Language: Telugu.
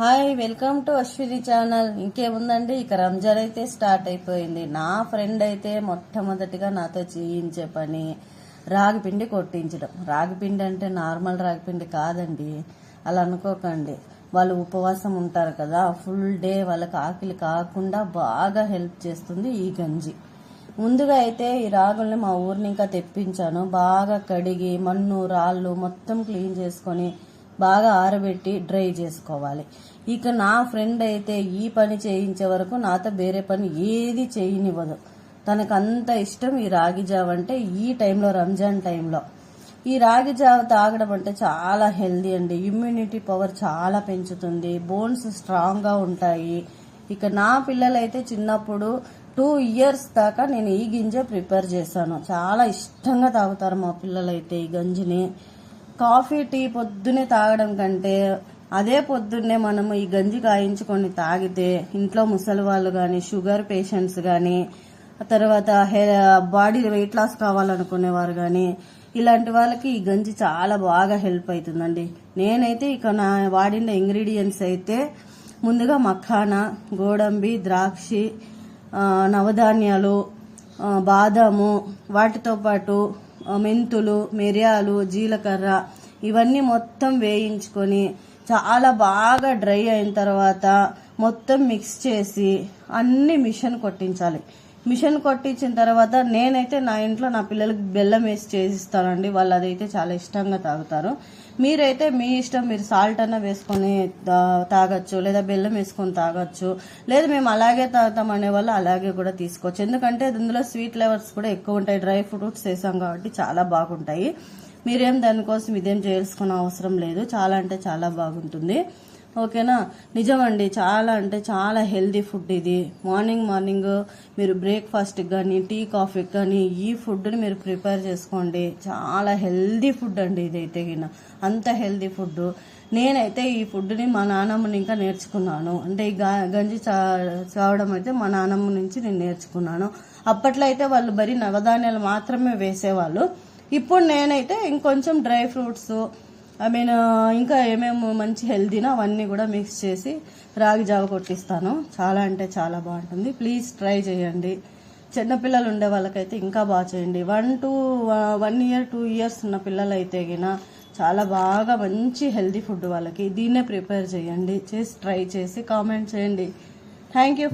Hi welcome to Ashwini channel. ఇంకేముందండి? ఇక రంజాన్ అయితే స్టార్ట్ అయిపోయింది. నా ఫ్రెండ్ అయితే మొట్టమొదటిగా నాతో చేయించే పని రాగి పిండి కొట్టించడం. రాగి పిండి అంటే నార్మల్ రాగి పిండి కాదండి. అలా అనుకోకండి. వాళ్ళు ఉపవాసం ఉంటారు కదా ఫుల్ డే వాళ్ళకి ఆకలి కాకుండా బాగా హెల్ప్ చేస్తుంది ఈ గంజి. ముందుగా అయితే ఈ రాగుల్ని మా ఊరిని ఇంకా తెప్పించాను. బాగా కడిగి మన్ను రాళ్ళు మొత్తం క్లీన్ చేసుకొని బాగా ఆరబెట్టి డ్రై చేసుకోవాలి. ఇక నా ఫ్రెండ్ అయితే ఈ పని చేయించే వరకు నాతో వేరే పని ఏది చేయనివ్వదు. తనకు అంత ఇష్టం ఈ రాగి జావ అంటే ఈ టైంలో రంజాన్ టైంలో. ఈ రాగి జావ తాగడం అంటే చాలా హెల్దీ అండి. ఇమ్యూనిటీ పవర్ చాలా పెంచుతుంది. బోన్స్ స్ట్రాంగ్గా ఉంటాయి. ఇక నా పిల్లలైతే చిన్నప్పుడు టూ ఇయర్స్ దాకా నేను ఈ గింజ ప్రిపేర్ చేశాను. చాలా ఇష్టంగా తాగుతారు మా పిల్లలైతే ఈ గంజిని. కాఫీ టీ పొద్దునే తాగడం కంటే అదే పొద్దున్నే మనము ఈ గంజి కాయించుకొని తాగితే ఇంట్లో ముసలి వాళ్ళు కానీ షుగర్ పేషెంట్స్ కానీ తర్వాత హె బాడీ వెయిట్ లాస్ కావాలనుకునేవారు కానీ ఇలాంటి వాళ్ళకి ఈ గంజి చాలా బాగా హెల్ప్ అవుతుందండి నేనైతే ఇక నా వాడిన ఇంగ్రీడియంట్స్ అయితే ముందుగా మఖానా గోడంబి ద్రాక్షి నవధాన్యాలు బాదాము వాటితో పాటు మెంతులు మిరియాలు జీలకర్ర ఇవన్నీ మొత్తం వేయించుకొని చాలా బాగా డ్రై అయిన తర్వాత మొత్తం మిక్స్ చేసి అన్ని మిషన్ కొట్టించాలి. మిషన్ కొట్టించిన తర్వాత నేనైతే నా ఇంట్లో నా పిల్లలకి బెల్లం వేసి చేసిస్తానండి. వాళ్ళు అదైతే చాలా ఇష్టంగా తాగుతారు. మీరైతే మీ ఇష్టం మీరు సాల్ట్ అన్న వేసుకొని తాగొచ్చు లేదా బెల్లం వేసుకొని తాగొచ్చు లేదా మేము అలాగే తాగుతాం అనే వాళ్ళు అలాగే కూడా తీసుకోవచ్చు. ఎందుకంటే ఇందులో స్వీట్ ఫ్లేవర్స్ కూడా ఎక్కువ ఉంటాయి. డ్రై ఫ్రూట్స్ వేసాం కాబట్టి చాలా బాగుంటాయి. మీరేం దానికోసం ఇదేం చేసుకున్న అవసరం లేదు. చాలా అంటే చాలా బాగుంటుంది. ఓకేనా? నిజమండి. చాలా అంటే చాలా హెల్దీ ఫుడ్ ఇది. మార్నింగ్ మార్నింగ్ మీరు బ్రేక్ఫాస్ట్కి కానీ టీ కాఫీకి కానీ ఈ ఫుడ్ని మీరు ప్రిపేర్ చేసుకోండి. చాలా హెల్దీ ఫుడ్ అండి ఇదైతే గిన. అంత హెల్దీ ఫుడ్ నేనైతే ఈ ఫుడ్ని మా నానమ్మ ఇంకా నేర్చుకున్నాను. అంటే ఈ గంజి చా చావడం అయితే మా నానమ్మ నుంచి నేను నేర్చుకున్నాను. అప్పట్లో అయితే వాళ్ళు బరీ నవధాన్యాలు మాత్రమే వేసేవాళ్ళు. ఇప్పుడు నేనైతే ఇంకొంచెం డ్రై ఫ్రూట్స్ ఐ మీన్ ఇంకా ఏమేమి మంచి హెల్దీనో అవన్నీ కూడా మిక్స్ చేసి రాగి జావ కొట్టిస్తాను. చాలా అంటే చాలా బాగుంటుంది. ప్లీజ్ ట్రై చేయండి. చిన్నపిల్లలు ఉండే వాళ్ళకైతే ఇంకా బాగా చేయండి. One two one year two years ఉన్న పిల్లలు అయితే గిన చాలా బాగా మంచి హెల్దీ ఫుడ్ వాళ్ళకి దీన్నే ప్రిపేర్ చేయండి. చేసి ట్రై చేసి కామెంట్ చేయండి. Thank you.